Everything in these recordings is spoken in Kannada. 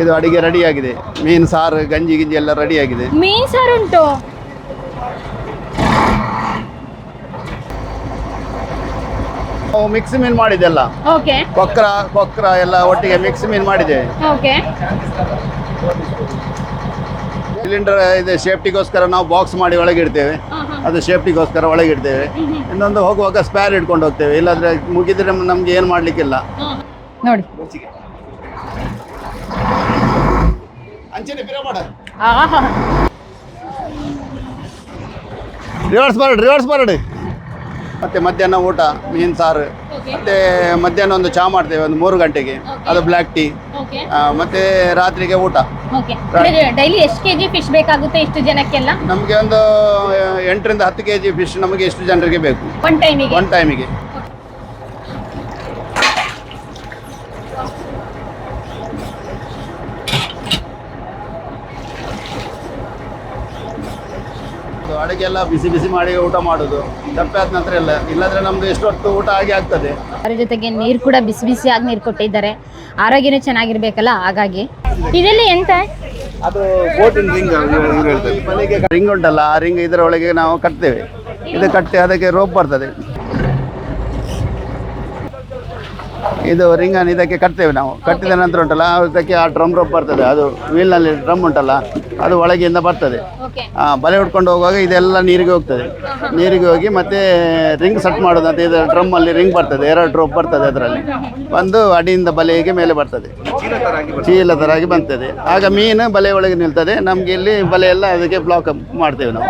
ಇದು ಅಡಿಗೆ ರೆಡಿ ಆಗಿದೆ ಮೀನು ಸಾರು ಗಂಜಿ ಗಿಂಜಿ ಎಲ್ಲ ರೆಡಿ ಆಗಿದೆ ಮೀನ್ ಸಾರು ಉಂಟು. ನಾವು ಮಿಕ್ಸ್ ಮೀನ್ ಮಾಡಿದ್ದೆಲ್ಲ. ಓಕೆ. ಕೊಕ್ರ ಕೊಕ್ರ ಎಲ್ಲ ಒಟ್ಟಿಗೆ ಮಿಕ್ಸ್ ಮೀನ್ ಮಾಡಿದೆ. ಓಕೆ. ಸಿಲಿಂಡರ್ ಇದೆ ಸೇಫ್ಟಿಗೋಸ್ಕರ ನಾವು ಬಾಕ್ಸ್ ಮಾಡಿ ಒಳಗೆ ಇಡ್ತೇವೆ ಅದು ಸೇಫ್ಟಿಗೋಸ್ಕರ ಒಳಗೆ ಇಡ್ತೇವೆ ಇನ್ನೊಂದು ಹೋಗುವಾಗ ಸ್ಪೇರ್ ಇಟ್ಕೊಂಡು ಹೋಗ್ತೇವೆ. ಇಲ್ಲಾಂದ್ರೆ ಮುಗಿದ್ರೆ ನಮ್ಗೆ ಏನು ಮಾಡ್ಲಿಕ್ಕಿಲ್ಲ. ನೋಡಿ. ಅಂಚನೆ ಮಾಡ ರಿವರ್ಸ್ ಮಾಡಿ ರಿವರ್ಸ್ ಮಾಡಿ. ಮತ್ತೆ ಮಧ್ಯಾಹ್ನ ಊಟ ಮೀನು ಸಾರು ಮತ್ತೆ ಮಧ್ಯಾಹ್ನ ಒಂದು ಚಹಾ ಮಾಡ್ತೇವೆ ಒಂದು ಮೂರು ಗಂಟೆಗೆ. ಅದು ಬ್ಲ್ಯಾಕ್ ಟೀ ಮತ್ತೆ ರಾತ್ರಿಗೆ ಊಟ. ಓಕೆ ಡೈಲಿ ಎಷ್ಟು ಕೆಜಿ ಫಿಶ್ ಬೇಕಾಗುತ್ತೆ ಇಷ್ಟು ಜನಕ್ಕೆಲ್ಲ? ನಮಗೆ ಒಂದು ಎಂಟರಿಂದ ಹತ್ತು ಕೆ ಜಿ ಫಿಶ್ ನಮಗೆ ಎಷ್ಟು ಜನರಿಗೆ ಬೇಕು? ಒನ್ ಟೈಮಿಗೆ ಒನ್ ಟೈಮಿಗೆ ಎಲ್ಲ ಬಿಸಿ ಬಿಸಿ ಮಾಡಿ ಊಟ ಮಾಡೋದು. ದಪ್ಪೆ ಆದ ನಂತರ ಎಲ್ಲ. ಇಲ್ಲಾಂದ್ರೆ ನಮ್ದು ಎಷ್ಟೊತ್ತು ಊಟ ಆಗಿ ಆಗ್ತದೆ. ಅದ್ರ ಜೊತೆಗೆ ನೀರು ಕೂಡ ಬಿಸಿ ಬಿಸಿ ಆಗಿ ನೀರು ಕೊಟ್ಟಿದ್ದಾರೆ. ಆರೋಗ್ಯನೂ ಚೆನ್ನಾಗಿರ್ಬೇಕಲ್ಲ ಹಾಗಾಗಿ. ಇದೆಲ್ಲ ಎಂತ? ಅದು ಬೋಟಿನ ರಿಂಗ್ ಮನೆಗೆ ರಿಂಗ್ ಉಂಟಲ್ಲ ಆ ರಿಂಗ್ ಇದರ ಒಳಗೆ ನಾವು ಕಟ್ತೇವೆ. ಇದು ಕಟ್ಟಿ ಅದಕ್ಕೆ ರೋಪ್ ಬರ್ತದೆ. ಇದು ರಿಂಗನ್ನು ಇದಕ್ಕೆ ಕಟ್ತೇವೆ ನಾವು. ಕಟ್ಟಿದ ನಂತರ ಉಂಟಲ್ಲ ಅದಕ್ಕೆ ಆ ಡ್ರಮ್ ರೋಪ್ ಬರ್ತದೆ. ಅದು ವೀಲ್ನಲ್ಲಿ ಡ್ರಮ್ ಉಂಟಲ್ಲ ಅದು ಒಳಗಿಂದ ಬರ್ತದೆ. ಆ, ಬಲೆ ಉಟ್ಕೊಂಡು ಹೋಗುವಾಗ ಇದೆಲ್ಲ ನೀರಿಗೆ ಹೋಗ್ತದೆ. ನೀರಿಗೆ ಹೋಗಿ ಮತ್ತೆ ರಿಂಗ್ ಸೆಟ್ ಮಾಡೋದಂತ ಇದು ಡ್ರಮ್ಮಲ್ಲಿ ರಿಂಗ್ ಬರ್ತದೆ. ಎರಡು ಡ್ರೋಪ್ ಬರ್ತದೆ ಅದರಲ್ಲಿ. ಬಂದು ಅಡಿಯಿಂದ ಬಲೆಗೆ ಮೇಲೆ ಬರ್ತದೆ. ಚೀಲ ತರಾಗಿ ಬರ್ತದೆ ಆಗ ಮೀನು ಬಲೆ ಒಳಗೆ ನಿಲ್ತದೆ. ನಮಗೆ ಇಲ್ಲಿ ಬಲೆ ಎಲ್ಲ ಅದಕ್ಕೆ ಬ್ಲಾಕ್ ಮಾಡ್ತೇವೆ ನಾವು.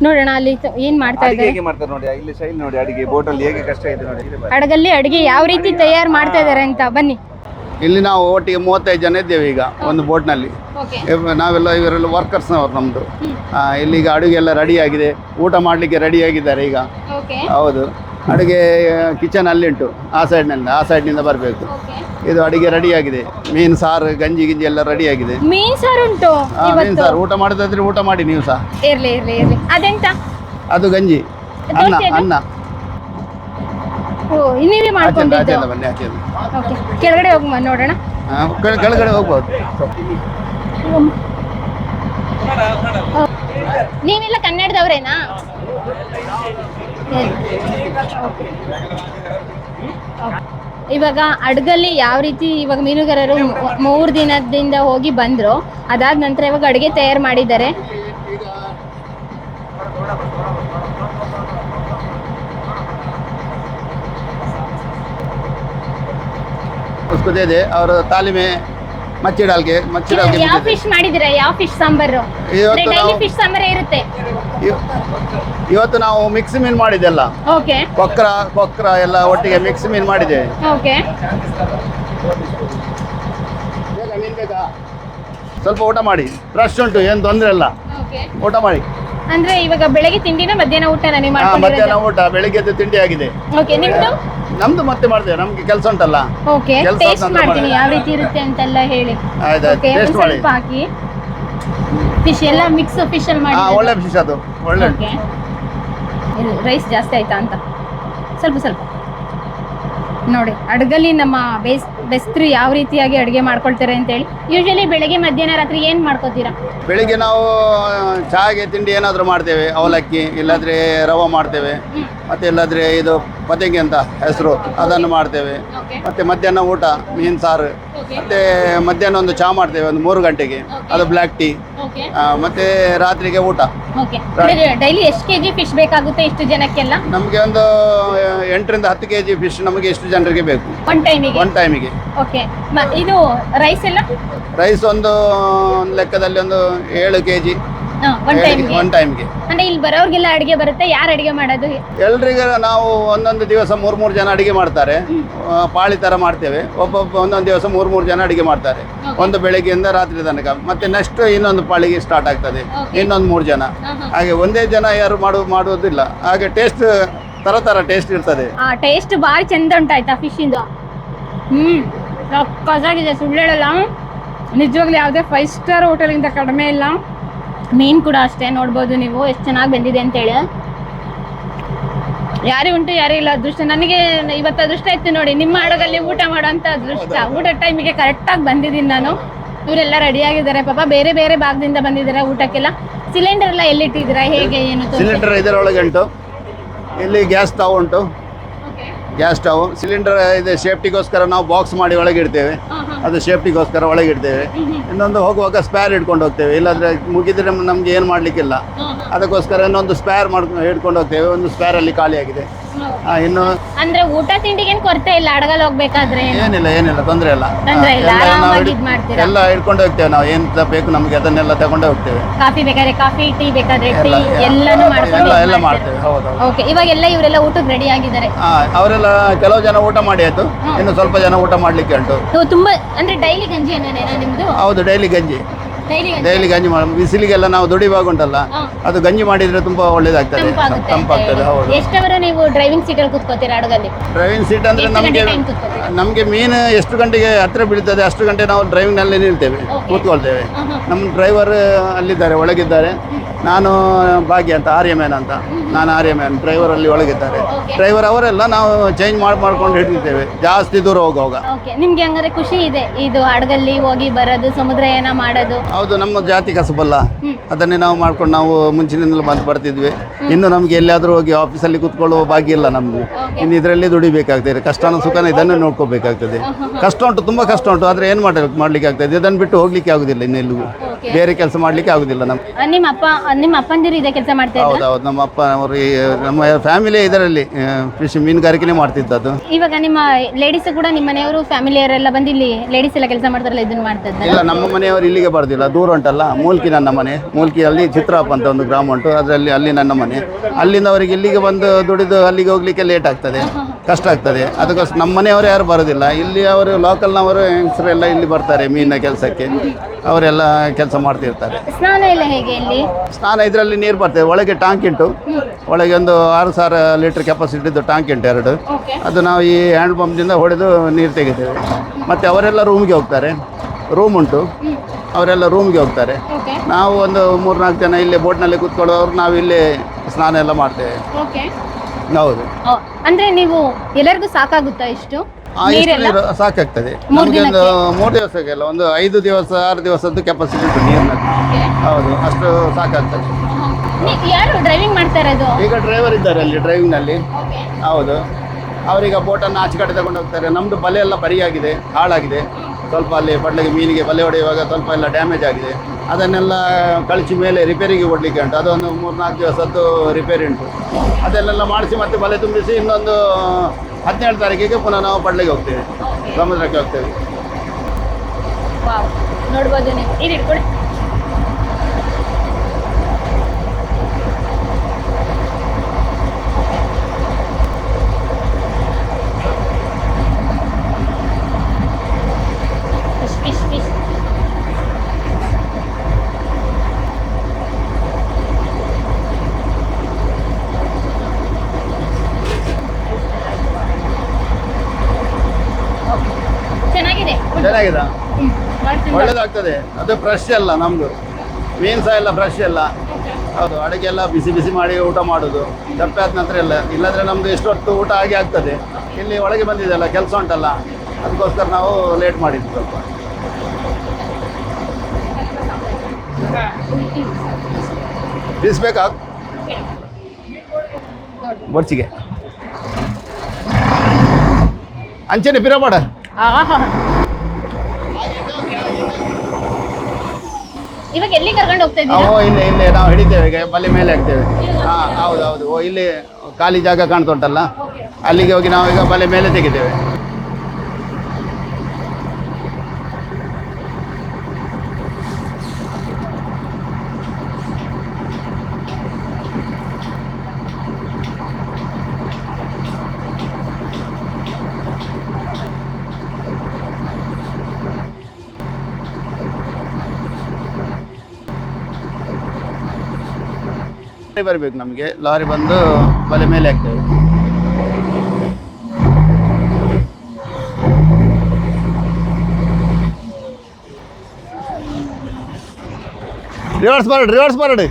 ನೋಡೋಣ ಅಲ್ಲಿ ತ- ಏನ್ ಮಾಡ್ತಾ ಅಡಿಗೆ ಇದ್ದಾರೆ? ಹೇಗೆ ಮಾಡ್ತಾರೆ ನೋಡಿ ಇಲ್ಲಿ ಶೈಲಿ ನೋಡಿ ಅಡಿಗೆ ಬೋಟಲ್ಲಿ ಹೇಗೆ ಕಷ್ಟ ಇದೆ ನೋಡಿ ಇಲ್ಲಿ ಬನ್ನಿ. ಹಡಗಲ್ಲಿ ಅಡುಗೆ ಯಾವ ರೀತಿ ತಯಾರು ಮಾಡ್ತಾ ಇದ್ದಾರೆ ಅಂತ ಬನ್ನಿ. ಇಲ್ಲಿ ನಾವು ಒಟ್ಟಿಗೆ ಮೂವತ್ತೈದು ಜನ ಇದ್ದೇವೆ ಈಗ ಒಂದು ಬೋಟ್ನಲ್ಲಿ ಓಕೆ. ಇವ್- ನಾವೆಲ್ಲ ಇವರೆಲ್ಲ ವರ್ಕರ್ಸ್ನವ್ರು ನಮ್ದು. ಇಲ್ಲಿ ಈಗ ಅಡುಗೆ ಎಲ್ಲ ರೆಡಿ ಆಗಿದೆ ಊಟ ಮಾಡ್ಲಿಕ್ಕೆ ರೆಡಿ ಆಗಿದ್ದಾರೆ ಈಗ. ಓಕೆ. ಹೌದು. ಅಡುಗೆ ಕಿಚನ್ ಅಲ್ಲಿ ಉಂಟು ಆ ಸೈಡ್ನಿಂದ ಆ ಸೈಡ್ನಿಂದ ಬರಬೇಕು. ಇದು ಅಡಿಗೆ ರೆಡಿ ಆಗಿದೆ. ಮೀನು ಸಾರು ಗಂಜಿ ಗಿಂಜಿ ಎಲ್ಲ ರೆಡಿ ಆಗಿದೆ. ಮೀನ್ ಸಾರು ಉಂಟು ಆ, ಮೀನು ಸಾರು. ಊಟ ಮಾಡೋದಾದ್ರೆ ಊಟ ಮಾಡಿ ನೀವು ಸಹ. ಇರ್ಲಿ ಇರ್ಲಿ ಇರ್ಲಿ. ಅದೆಂತ? ಅದು ಗಂಜಿ. ಅನ್ನ ದೋಸೆ ಅನ್ನ. ಓ ನೀವೇ ಆಚೆ ಮಾಡ್ಕೊಂಡಿದ್ದು? ಆಚೆಯಿಂದ ಬನ್ನಿ ಆಚೆಯಿಂದ ಓಕೆ ಕೆಳಗಡೆ ಹೋಗುವ ನೋಡೋಣ. ಆ, ಕೆಳ- ಕೆಳಗಡೆ ಹೋಗ್ಬೋದು. ಓ, ನೀವೆಲ್ಲ ಕನ್ನಡದವ್ರೇನಾ. ಇವಾಗ ಅಡ್ಗಲ್ಲಿ ಯಾವ ರೀತಿ ಇವಾಗ ಮೀನುಗಾರರು ಮೂ- ಮೂರು ದಿನದಿಂದ ಹೋಗಿ ಬಂದ್ರು ಅದಾದ ನಂತರ ಇವಾಗ ಅಡುಗೆ ತಯಾರು ಮಾಡಿದ್ದಾರೆ उसको दे दे और थाली में ಮಚ್ಚಿಡಾಲ್ಗೆ ಮಚ್ಚಿಡಾಲ್ಗೆ ಯಾವ ಫಿಶ್ ಮಾಡಿದಿರಾ ಯಾವ ಫಿಶ್ ಸಾಂಬಾರು? ಇವತ್ತು ಡೈಲಿ ಫಿಶ್ ಸಾಂಬಾರೇ ಇರುತ್ತೆ. ಇವತ್ತು ನಾವು ಮಿಕ್ಸ್ ಮೀನ್ ಮಾಡಿದ್ದೆಲ್ಲ. ಓಕೆ ಕೊಕ್ರ ಕೊಕ್ರ ಎಲ್ಲ ಒಟ್ಟಿಗೆ ಮಿಕ್ಸ್ ಮೀನ್ ಮಾಡಿದೆ. ಓಕೆ ಬೇಗ ಮೀನ್ ಬೇಕಾ ಸ್ವಲ್ಪ ಊಟ ಮಾಡಿ. ಫ್ರೆಶ್ ಉಂಟು ಏನು ತೊಂದರೆ ಇಲ್ಲ. ಊಟ ಮಾಡಿ. ಅಂದ್ರೆ ಇವಾಗ ಬೆಳಗ್ಗೆ ತಿಂಡಿನ ಮಧ್ಯಾಹ್ನ ಊಟ ನನಗೆ ಹಾ, ಮಧ್ಯಾಹ್ನ ಮಾಡ್ಕೊಂಡಿರೋದು ಊಟ ಬೆಳಿಗ್ಗೆದ್ದು ತಿಂಡಿ ಆಗಿದೆ. ಓಕೆ ನಿಮ್ದು? ನಮ್ದು ಮತ್ತೆ ಮಾಡ್ತೇವೆ ನಮಗೆ ಕೆಲಸ ಉಂಟಲ್ಲ. ಓಕೆ ಕೆಲ್ಸ ಟೇಸ್ಟ್ ಮಾಡ್ತೀನಿ ಯಾವ ರೀತಿ ಇರುತ್ತೆ ಅಂತೆಲ್ಲ ಹೇಳಿ. ಆಯ್ತಾಯ್ತು ಓಕೆ ಟೇಸ್ಟ್ ಮಾಡಿ ಸ್ವಲ್ಪ ಹಾಕಿ. ಫಿಶ್ ಎಲ್ಲ ಮಿಕ್ಸ್ ಫಿಶ್ ಅಲ್ಲಿ ಹಾ ಮಾಡಿ ಒಳ್ಳೆ ಫಿಶ್ ಅದು ಒಳ್ಳೆ. ಉಂಟು. ಓಕೆ ರೈಸ್ ಜಾಸ್ತಿ ಆಯ್ತಾ ಅಂತ? ಸ್ವಲ್ಪ ಸ್ವಲ್ಪ. ನೋಡಿ ಅಡಗಲಿ ನಮ್ಮ ಬೇಸ್ ಬೆಸ್ತರು ಯಾವ ರೀತಿಯಾಗಿ ಅಡುಗೆ ಮಾಡ್ಕೊಳ್ತಾರೆ ಅಂತೇಳಿ. ಯೂಶಲಿ ಬೆಳಗ್ಗೆ ಮಧ್ಯಾಹ್ನ ರಾತ್ರಿ ಏನು ಮಾಡ್ಕೋತೀರಾ? ಬೆಳಿಗ್ಗೆ ನಾವು ಚಹಾಗೆ ತಿಂಡಿ ಏನಾದರೂ ಮಾಡ್ತೇವೆ. ಅವಲಕ್ಕಿ ಇಲ್ಲಾದ್ರೆ ರವೆ ಮಾಡ್ತೇವೆ. ಮತ್ತೆ ಇಲ್ಲಾದ್ರೆ ಇದು ಪತಂಗಿ ಅಂತ ಹೆಸರು. ಅದನ್ನು ಮಾಡ್ತೇವೆ. ಮತ್ತೆ ಮಧ್ಯಾಹ್ನ ಊಟ ಮೀನು ಸಾರು. ಮತ್ತೆ ಮಧ್ಯಾಹ್ನ ಒಂದು ಚಹಾ ಮಾಡ್ತೇವೆ ಒಂದು ಮೂರು ಗಂಟೆಗೆ. ಅದು ಬ್ಲ್ಯಾಕ್ ಟೀ ಮತ್ತೆ ರಾತ್ರಿಗೆ ಊಟ. ಡೈಲಿ ಎಷ್ಟು ಕೆಜಿ ಫಿಶ್ ಬೇಕಾಗುತ್ತೆ ಇಷ್ಟು ಜನಕ್ಕೆಲ್ಲ? ನಮಗೆ ಒಂದು ಎಂಟರಿಂದ ಹತ್ತು ಕೆ ಜಿ ಫಿಶ್ ನಮಗೆ ಎಷ್ಟು ಜನರಿಗೆ ಬೇಕು. ಒನ್ ಟೈಮಿಗೆ ಒನ್ ಟೈಮಿಗೆ ಓಕೆ ಇದು ರೈಸ್ ಎಲ್ಲ? ರೈಸ್ ಒಂದು ಒಂದು ಲೆಕ್ಕದಲ್ಲಿ ಒಂದು ಏಳು ಕೆ ಜಿ ಒನ್ ಟೈಮ್ಗೆ ಒನ್ ಟೈಮ್ಗೆ ಅಂದ್ರೆ ಇಲ್ಲಿ ಬರೋರ್ಗೆಲ್ಲ ಅಡಿಗೆ ಬರುತ್ತೆ ಯಾರು ಅಡಿಗೆ ಮಾಡೋದು? ಎಲ್ರಿಗೂ ನಾವು ಒಂದೊಂದು ದಿವಸ ಮೂರ್ ಮೂರು ಜನ ಅಡಿಗೆ ಮಾಡ್ತಾರೆ. ಪಾಳಿ ತರ ಮಾಡ್ತೇವೆ. ಒಬ್ಬೊಬ್ಬ ಒಂದೊಂದು ದಿವಸ ಮೂರ್ ಮೂರು ಜನ ಅಡಿಗೆ ಮಾಡ್ತಾರೆ. ಒಂದು ಬೆಳಿಗ್ಗೆಯಿಂದ ರಾತ್ರಿ ತನಕ. ಮತ್ತೆ ನೆಕ್ಸ್ಟ್ ಇನ್ನೊಂದು ಪಾಳಿಗೆ ಸ್ಟಾರ್ಟ್ ಆಗ್ತದೆ. ಇನ್ನೊಂದು ಮೂರು ಜನ. ಹಾಗೆ ಒಂದೇ ಜನ ಯಾರು ಮಾಡು ಮಾಡುವುದಿಲ್ಲ. ಹಾಗೆ ಟೇಸ್ಟ್ ತರ ತರ ಟೇಸ್ಟ್ ಇರ್ತದೆ. ಟೇಸ್ಟ್ ಭಾರಿ ಚಂದ ಉಂಟಾಯ್ತಾ ಫಿಶ್ ಇಂದು? ಹ್ಮ್ ಸಕ್ಕತ್ತಾಗಿದೆ ಸುಳ್ಳು ಹೇಳಲ್ಲ. ನಿಜವಾಗ್ಲೂ ಯಾವುದೇ ಫೈವ್ ಸ್ಟಾರ್ ಹೋಟೆಲಿಂದ ಕಡಿಮೆ ಇಲ್ಲ. ಮೀನು ಕೂಡ ಅಷ್ಟೇ ನೋಡ್ಬೋದು ನೀವು ಎಷ್ಟು ಚೆನ್ನಾಗಿ ಬಂದಿದೆ ಅಂತೇಳಿ. ಯಾರೇ ಉಂಟು ಯಾರೇ ಇಲ್ಲ ಅದೃಷ್ಟ. ನನಗೆ ಇವತ್ತು ಅದೃಷ್ಟ ಇತ್ತು ನೋಡಿ ನಿಮ್ಮ ಹಡಗಲ್ಲಿ ಊಟ ಮಾಡೋಂಥ ಅದೃಷ್ಟ. ಊಟ ಟೈಮಿಗೆ ಕರೆಕ್ಟಾಗಿ ಬಂದಿದ್ದೀನಿ ನಾನು. ಇವರೆಲ್ಲ ರೆಡಿ ಆಗಿದ್ದಾರೆ. ಪಾಪ ಬೇರೆ ಬೇರೆ ಭಾಗದಿಂದ ಬಂದಿದ್ದಾರೆ ಊಟಕ್ಕೆಲ್ಲ. ಸಿಲಿಂಡರ್ ಎಲ್ಲ ಎಲ್ಲಿಟ್ಟಿದ್ದೀರಾ? ಹೇಗೆ ಏನು. ಸಿಲಿಂಡರ್ ಇದರೊಳಗೆ ಉಂಟು. ಇಲ್ಲಿ ಗ್ಯಾಸ್ ತಾವು ಉಂಟು. ಗ್ಯಾಸ್ ಸ್ಟವ್ ಸಿಲಿಂಡರ್ ಇದೆ ಸೇಫ್ಟಿಗೋಸ್ಕರ ನಾವು ಬಾಕ್ಸ್ ಮಾಡಿ ಒಳಗೆ ಇಡ್ತೇವೆ. ಹಾ, ಹಾ. ಅದು ಸೇಫ್ಟಿಗೋಸ್ಕರ ಒಳಗೆ ಇಡ್ತೇವೆ. ಇನ್ನೊಂದು ಹೋಗುವಾಗ ಸ್ಪೇರ್ ಹಿಡ್ಕೊಂಡು ಹೋಗ್ತೇವೆ. ಇಲ್ಲಾಂದ್ರೆ ಮುಗಿದ್ರೆ ನಮ್ಗೆ ಏನು ಮಾಡ್ಲಿಕ್ಕಿಲ್ಲ. ಅದಕ್ಕೋಸ್ಕರ ಇನ್ನೊಂದು ಸ್ಪೇರ್ ಮಾಡ್ಕೊಂಡು ಹಿಡ್ಕೊಂಡು ಹೋಗ್ತೇವೆ. ಒಂದು ಸ್ಪೇರ್ ಅಲ್ಲಿ ಖಾಲಿಯಾಗಿದೆ. ಆ, ಇನ್ನು ಅಂದ್ರೆ ಊಟ ತಿಂಡಿಗೇನು ಕೊರತೆ ಇಲ್ಲ? ಅಡಗಲ್ ಹೋಗ್ಬೇಕಾದ್ರೆ ಏನಿಲ್ಲ ಏನಿಲ್ಲ ತೊಂದರೆ ಇಲ್ಲ. ತೊಂದ್ರೆ ಇಲ್ಲ, ಎಲ್ಲ ನಾವು ಆರಾಮಾಗಿ ಇದ್ ಮಾಡ್ತೀರಾ? ಎಲ್ಲ ಹಿಡ್ಕೊಂಡು ಹೋಗ್ತೇವೆ ನಾವು. ಏನು ಬೇಕು ನಮ್ಗೆ ಅದನ್ನೆಲ್ಲ ತಗೊಂಡೇ ಹೋಗ್ತೇವೆ. ಕಾಫಿ ಬೇಕಾದ್ರೆ ಕಾಫಿ ಟೀ ಬೇಕಾದ್ರೆ ಟೀ ಎಲ್ಲ ಎಲ್ಲಾನು ಎಲ್ಲ ಎಲ್ಲ? ಮಾಡ್ತೇವೆ. ಹೌದು ಹೌದು ಓಕೆ ಇವಾಗೆಲ್ಲ ಇವರೆಲ್ಲ ಊಟಕ್ಕೆ ರೆಡಿ ಆಗಿದ್ದಾರೆ. ಆ, ಅವರೆಲ್ಲ ಕೆಲವು ಜನ ಊಟ ಮಾಡಿ ಆಯ್ತು. ಇನ್ನು ಸ್ವಲ್ಪ ಜನ ಊಟ ಮಾಡ್ಲಿಕ್ಕೆ ಉಂಟು. ನೀವು ತುಂಬಾ ಅಂದ್ರೆ ಡೈಲಿ ಗಂಜಿ ನಿಮ್ದು? ಹೌದು ಡೈಲಿ ಗಂಜಿ. ಡೈಲಿ ಗಂಜಿ ಮಾಡಿ. ಬಿಸಿಲಿಗೆಲ್ಲ ನಾವು ದುಡಿವಾಗ ಉಂಟಲ್ಲ ಅದು ಗಂಜಿ ಮಾಡಿದ್ರೆ ತುಂಬಾ ಒಳ್ಳೇದಾಗ್ತದೆ. ತಂಪಾಗ್ತದೆ ಹೌದು. ಎಷ್ಟವರು ನೀವು ಡ್ರೈವಿಂಗ್ ಸೀಟಲ್ಲಿ ಕೂತ್ಕೋತೀರಾ ಅಡಗಲ್ಲಿ ಡ್ರೈವಿಂಗ್ ಸೀಟ್ ಅಂದ್ರೆ ನಮಗೆ? ನಮಗೆ ಮೀನು ಎಷ್ಟು ಗಂಟೆಗೆ ಹತ್ರ ಬೀಳ್ತದೆ ಅಷ್ಟು ಗಂಟೆ ನಾವು ಡ್ರೈವಿಂಗ್ನಲ್ಲಿ ನಿಲ್ತೇವೆ. ಕೂತ್ಕೊಳ್ತೇವೆ. ನಮ್ಮ ಡ್ರೈವರ್ ಅಲ್ಲಿದ್ದಾರೆ ಒಳಗಿದ್ದಾರೆ. ನಾನು ಭಾಗ್ಯ ಅಂತ ಆರ್ಯ ಮ್ಯಾನ್ ಅಂತ ನಾನು ಆರ್ಯ ಮ್ಯಾನ್ ಡ್ರೈವರ್ ಅಲ್ಲಿ ಒಳಗಿದ್ದಾರೆ. ಡ್ರೈವರ್ ಅವರೆಲ್ಲ ನಾವು ಚೇಂಜ್ ಮಾಡಿ ಮಾಡ್ಕೊಂಡು ಹಿಡಿದಿದ್ದೇವೆ. ಜಾಸ್ತಿ ದೂರ ಹೋಗುವಾಗ. ನಿಮ್ಗೆ ಹಂಗಾರೆ ಖುಷಿ ಇದೆ ಇದು ಹಡಗಲ್ಲಿ ಹೋಗಿ ಬರೋದು ಸಮುದ್ರಯಾನ ಮಾಡೋದು? ಹೌದು ನಮ್ಮ ಜಾತಿ ಕಸಬಲ್ಲ. ಅದನ್ನೇ ನಾವು ಮಾಡ್ಕೊಂಡು ನಾವು ಮುಂಚಿನಿಂದಲೂ ಬಂದು ಬರ್ತಿದ್ವಿ. ಇನ್ನು ನಮ್ಗೆ ಎಲ್ಲಿಯಾದರೂ ಹೋಗಿ ಆಫೀಸಲ್ಲಿ ಕೂತ್ಕೊಳ್ಳುವ ಭಾಗ್ಯ ಇಲ್ಲ ನಮಗೆ. ಇನ್ನು ಇದರಲ್ಲಿ ದುಡಿಬೇಕಾಗ್ತದೆ ಕಷ್ಟನೂ ಸುಖನ ಇದನ್ನೇ ನೋಡ್ಕೋಬೇಕಾಗ್ತದೆ. ಕಷ್ಟ ಉಂಟು ತುಂಬಾ ಕಷ್ಟ ಉಂಟು ಆದ್ರೆ ಏನು ಮಾಡಬೇಕು ಮಾಡ್ಲಿಕ್ಕೆ ಆಗ್ತದೆ ಇದನ್ನು ಬಿಟ್ಟು ಹೋಗ್ಲಿಕ್ಕೆ ಆಗುದಿಲ್ಲ ಇನ್ನೆಲ್ಲಿಗೂ Okay. ಬೇರೆ ಕೆಲಸ ಮಾಡ್ಲಿಕ್ಕೆ ಆಗುದಿಲ್ಲ ನಮ್ಗೆ. ಆ, ನಿಮ್ಮ ಅಪ್ಪ ನಿಮ್ಮ ಅಪ್ಪಂದಿರು ಇದೆ ಕೆಲಸ ಮಾಡ್ತಾ ಹೌದು ಹೌದು ನಮ್ಮ ಅಪ್ಪ ಅವರು ಈ ನಮ್ಮ ಫ್ಯಾಮಿಲಿ ಇದರಲ್ಲಿ ಫಿಶ್ ಮೀನುಗಾರಿಕೆನೇ ಮಾಡ್ತಿದ್ದದ್ದು ಇವಾಗ ನಿಮ್ಮ ಲೇಡೀಸ್ ಕೂಡ ನಿಮ್ಮ ಮನೆಯವರು ಫ್ಯಾಮಿಲಿಯವರೆಲ್ಲ ಬಂದು ಇಲ್ಲಿ ಲೇಡೀಸ್ ಎಲ್ಲ ಕೆಲಸ ಮಾಡ್ತಾರಲ್ಲ ಇದನ್ನ ಮಾಡ್ತಾ ಇದ್ದಾರೆ ಇಲ್ಲ ನಮ್ಮ ಮನೆಯವರು ಇಲ್ಲಿಗೆ ಬರೋದಿಲ್ಲ ದೂರ ಉಂಟಲ್ಲ ಮೂಲ್ಕಿ ನನ್ನ ಮನೆ. ಮೂಲ್ಕಿಯಲ್ಲಿ ಚಿತ್ರಾಪ್ ಅಂತ ಒಂದು ಗ್ರಾಮ ಉಂಟು ಅದರಲ್ಲಿ ಅಲ್ಲಿ ನನ್ನ ಮನೆ. ಅಲ್ಲಿಂದ ಅವರಿಗೆ ಇಲ್ಲಿಗೆ ಬಂದು ದುಡಿದು ಅಲ್ಲಿಗೆ ಹೋಗ್ಲಿಕ್ಕೆ ಲೇಟ್ ಆಗ್ತದೆ. ಕಷ್ಟ ಆಗ್ತದೆ. ಅದಕ್ಕೋಸ್ಕರ ನಮ್ಮ ಮನೆಯವರು ಯಾರು ಬರೋದಿಲ್ಲ. ಇಲ್ಲಿ ಅವರು ಲೋಕಲ್ನವರು ಹೆಂಗಸರೆಲ್ಲ ಇಲ್ಲಿ ಬರ್ತಾರೆ ಮೀನಿನ ಕೆಲಸಕ್ಕೆ. ಅವರೆಲ್ಲ ಕೆಲಸ ಮಾಡ್ತಿರ್ತಾರೆ. ಸ್ನಾನ ಎಲ್ಲ ಹೇಗೆ ಇಲ್ಲಿ? ಸ್ನಾನ ಇದರಲ್ಲಿ ನೀರು ಬರ್ತದೆ. ಒಳಗೆ ಟ್ಯಾಂಕ್ ಉಂಟು. ಒಳಗೆ ಒಂದು ಆರು ಸಾವಿರ ಲೀಟರ್ ಕೆಪಾಸಿಟಿದ್ದು ಟ್ಯಾಂಕ್ ಉಂಟು ಎರಡು. ಅದು ನಾವು ಈ ಹ್ಯಾಂಡ್ ಪಂಪ್ನಿಂದ ಹೊಡೆದು ನೀರು ತೆಗಿತೇವೆ. ಮತ್ತು ಅವರೆಲ್ಲ ರೂಮ್ಗೆ ಹೋಗ್ತಾರೆ. ರೂಮ್ ಉಂಟು. ಅವರೆಲ್ಲ ರೂಮ್ಗೆ ಹೋಗ್ತಾರೆ. ನಾವು ಒಂದು ಮೂರ್ನಾಲ್ಕು ಜನ ಇಲ್ಲೇ ಬೋಟ್ನಲ್ಲಿ ಕೂತ್ಕೊಳ್ಳೋರು ನಾವು ಇಲ್ಲಿ ಸ್ನಾನ ಎಲ್ಲ ಮಾಡ್ತೇವೆ. ಹೌದು. ಅಂದ್ರೆ ನೀವು ಎಲ್ಲರಿಗೂ ಸಾಕಾಗುತ್ತಾ ಇಷ್ಟು? ಆ, ನೀರೆಲ್ಲ? ನೀರು ಸಾಕಾಗ್ತದೆ. ಮೂರ್ ನಮಗೆ ಒಂದು ಮೂರು ದಿವಸಕ್ಕೆಲ್ಲ ಒಂದು ಐದು ದಿವಸ ಆರು ದಿವಸದ್ದು ಕೆಪಾಸಿಟಿ ಉಂಟು Okay. ಹೌದು ಅಷ್ಟು ಸಾಕಾಗ್ತದೆ. ನೀ- ಯಾರು ಡ್ರೈವಿಂಗ್ ಮಾಡ್ತಾ ಇರೋದು? ಈಗ ಡ್ರೈವರ್ ಇದ್ದಾರೆ ಅಲ್ಲಿ ಡ್ರೈವಿಂಗ್ನಲ್ಲಿ ಹೌದು. ಅವರೀಗ ಬೋಟನ್ನು ಆಚೆ ಕಡೆ ತಗೊಂಡು ಹೋಗ್ತಾರೆ. ನಮ್ಮದು ಬಲೆ ಎಲ್ಲ ಬರಿಯಾಗಿದೆ ಹಾಳಾಗಿದೆ. ಸ್ವಲ್ಪ ಅಲ್ಲಿ ಪಡ್ಲಿಗೆ ಮೀನಿಗೆ ಬಲೆ ಹೊಡೆಯುವಾಗ ಸ್ವಲ್ಪ ಎಲ್ಲ ಡ್ಯಾಮೇಜ್ ಆಗಿದೆ. ಅದನ್ನೆಲ್ಲ ಕಳಿಸಿ ಮೇಲೆ ರಿಪೇರಿಗೆ ಕೊಡಲಿಕ್ಕೆ ಉಂಟು. ಅದೊಂದು ಮೂರ್ನಾಲ್ಕು ದಿವಸದ್ದು ರಿಪೇರಿ ಉಂಟು. ಅದನ್ನೆಲ್ಲ ಮಾಡಿಸಿ ಮತ್ತೆ ಬಲೆ ತುಂಬಿಸಿ ಇನ್ನೊಂದು ಹದಿನೇಳು ತಾರೀಕಿಗೆ ಪುನಃ ನಾವು ಪಡ್ಲಿಗೆ ಹೋಗ್ತೇವೆ. ಸಮುದ್ರಕ್ಕೆ ಹೋಗ್ತೇವೆ. ನೋಡ್ಬೋದು ನೀವು ಇದು ಇಟ್ಕೊಳ್ಳಿ ಫಿಶ್ ಫಿಶ್ ಫಿಶ್ ಚೆನ್ನಾಗಿದೆ ಚೆನ್ನಾಗಿದೆ ಹ್ಮ್. ಒಳ್ಳೇದಾಗ್ತದೆ ಅದು ಫ್ರೆಶ್ ಅಲ್ಲ ನಮ್ಮದು ಮೀನು ಸಹ ಎಲ್ಲ ಫ್ರೆಶ್ ಅಲ್ಲ. ಹೌದು ಅಡುಗೆ ಎಲ್ಲ ಬಿಸಿ ಬಿಸಿ ಮಾಡಿ ಊಟ ಮಾಡೋದು. ದಪ್ಪೆ ಆದ ನಂತರ ಎಲ್ಲ. ಇಲ್ಲಾಂದರೆ ನಮ್ಮದು ಎಷ್ಟೊತ್ತು ಊಟ ಆಗಿ ಆಗ್ತದೆ. ಇಲ್ಲಿ ಒಳಗೆ ಬಂದಿದೆಯಲ್ಲ ಕೆಲಸ ಉಂಟಲ್ಲ, ಅದಕ್ಕೋಸ್ಕರ ನಾವು ಲೇಟ್ ಮಾಡಿದ್ವಿ ಸ್ವಲ್ಪ. ಬೀಸ್ಬೇಕಾ? ಬರ್ಚಿಗೆ ಅಂಚೆನೆ ಪಿರಬೇಡ ಇವಾಗ ಎಲ್ಲಿ ಕರ್ಕೊಂಡು ಹೋಗ್ತಾ ಓ ಇಲ್ಲಿ ಇಲ್ಲಿ ನಾವು ಹಿಡಿತೇವೆ, ಈಗ ಬಲೆ ಮೇಲೆ ಹಾಕ್ತೇವೆ. ಹಾಂ, ಹೌದು ಹೌದು. ಓ, ಇಲ್ಲಿ ಖಾಲಿ ಜಾಗ ಕಾಣ್ತುಂಟಲ್ಲ? ಅಲ್ಲಿಗೆ ಹೋಗಿ ನಾವು ಈಗ ಬಲೆ ಮೇಲೆ ತೆಗಿತೇವೆ. ಲಾರಿ ಬರಬೇಕು ನಮಗೆ. ಲಾರಿ ಬಂದು ಬಲೆ ಮೇಲೆ ಹಾಕ್ತೇವೆ. ರಿವರ್ಸ್ ಮಾಡಿ ರಿವರ್ಸ್ ಬರಡಿ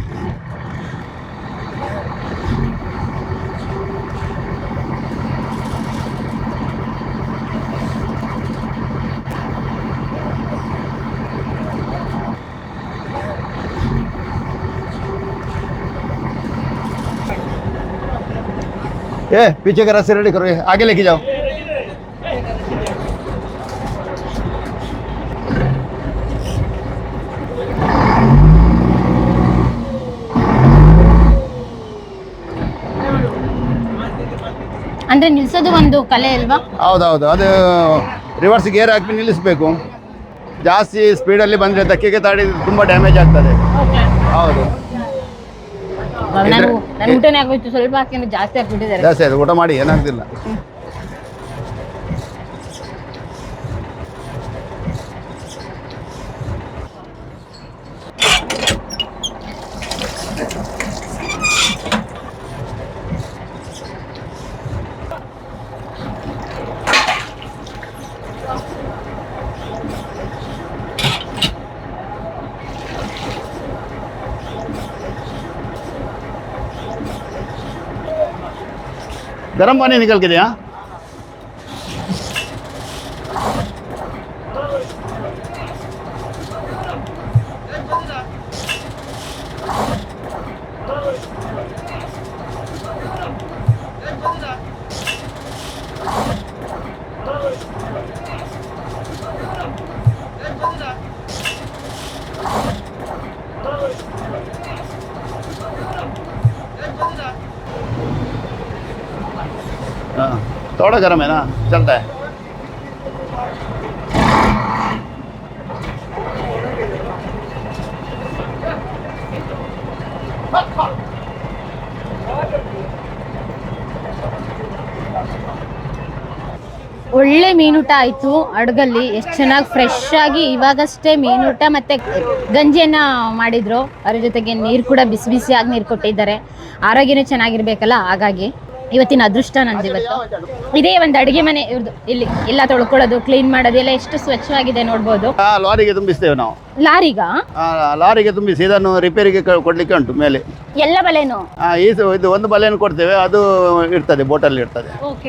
ए पीछे का रास्ते रेडी करो ये आगे लेके जाओ ಅಂದ್ರೆ ನಿಲ್ಸೋದು ಒಂದು ಕಲೆ ಅಲ್ವಾ ಹೌದೌದು ಅದು ರಿವರ್ಸ್ ಗೇರ್ ಹಾಕಿ ನಿಲ್ಲಿಸಬೇಕು ಜಾಸ್ತಿ ಸ್ಪೀಡಲ್ಲಿ ಬಂದರೆ ಧಕ್ಕೆಗೆ ತಾಡಿ ತುಂಬ ಡ್ಯಾಮೇಜ್ ಆಗ್ತದೆ ಹೌದು ನಾನು ನನ್ನ ಊಟನೇ ಆಗೋಯ್ತು. ಸ್ವಲ್ಪ ಹಾಕಿ ಜಾಸ್ತಿ ಹಾಕ್ಬಿಟ್ಟಿದ್ದಾರೆ. ಜಾಸ್ತಿ ಆಯ್ತು. ಊಟ ಮಾಡಿ ಏನಾಗ್ತಿಲ್ಲ. गरम पानी निकल के दिया। हाँ, थोड़ा गर्म है ना चलता है ಒಳ್ಳೆ ಮೀನೂಟ ಆಯ್ತು ಅಡ್ಗಲ್ಲಿ ಎಷ್ಟು ಚೆನ್ನಾಗಿ ಫ್ರೆಶ್ ಆಗಿ ಇವಾಗಷ್ಟೇ ಮೀನೂಟ ಮತ್ತೆ ಗಂಜಿಯನ್ನ ಮಾಡಿದ್ರು ಅದ್ರ ಜೊತೆಗೆ ನೀರು ಕೂಡ ಬಿಸಿ ಬಿಸಿಯಾಗಿ ನೀರು ಕೊಟ್ಟಿದ್ದಾರೆ ಆರೋಗ್ಯನೂ ಚೆನ್ನಾಗಿರ್ಬೇಕಲ್ಲ ಹಾಗಾಗಿ ಇವತ್ತಿನ ಅದೃಷ್ಟ ನಂದು ಇವತ್ತು ಇದೇ ಒಂದು ಅಡುಗೆ ಮನೆ ಇವ್ರದ್ದು ಇಲ್ಲಿ ಎಲ್ಲ ತೊಳ್ಕೊಳ್ಳೋದು ಕ್ಲೀನ್ ಮಾಡೋದು ಎಲ್ಲ ಎಷ್ಟು ಸ್ವಚ್ಛವಾಗಿದೆ ನೋಡ್ಬೋದು. ಆ, ಲಾರಿಗೆ ತುಂಬಿಸ್ತೇವೆ ನಾವು. ಲಾರಿಗ? ಆ, ಲಾರಿಗೆ ತುಂಬಿಸಿ ಇದನ್ನು ರಿಪೇರಿಗೆ ಕ- ಕೊಡ್ಲಿಕ್ಕೆ ಉಂಟು ಮೇಲೆ. ಎಲ್ಲ ಬಲೆನು? ಆ, ಈ ಸ- ಇದು ಒಂದು ಬಲೆಯನ್ನು ಕೊಡ್ತೇವೆ ಅದು ಇರ್ತದೆ ಬೋಟಲ್ಲಿ ಇರ್ತದೆ. ಓಕೆ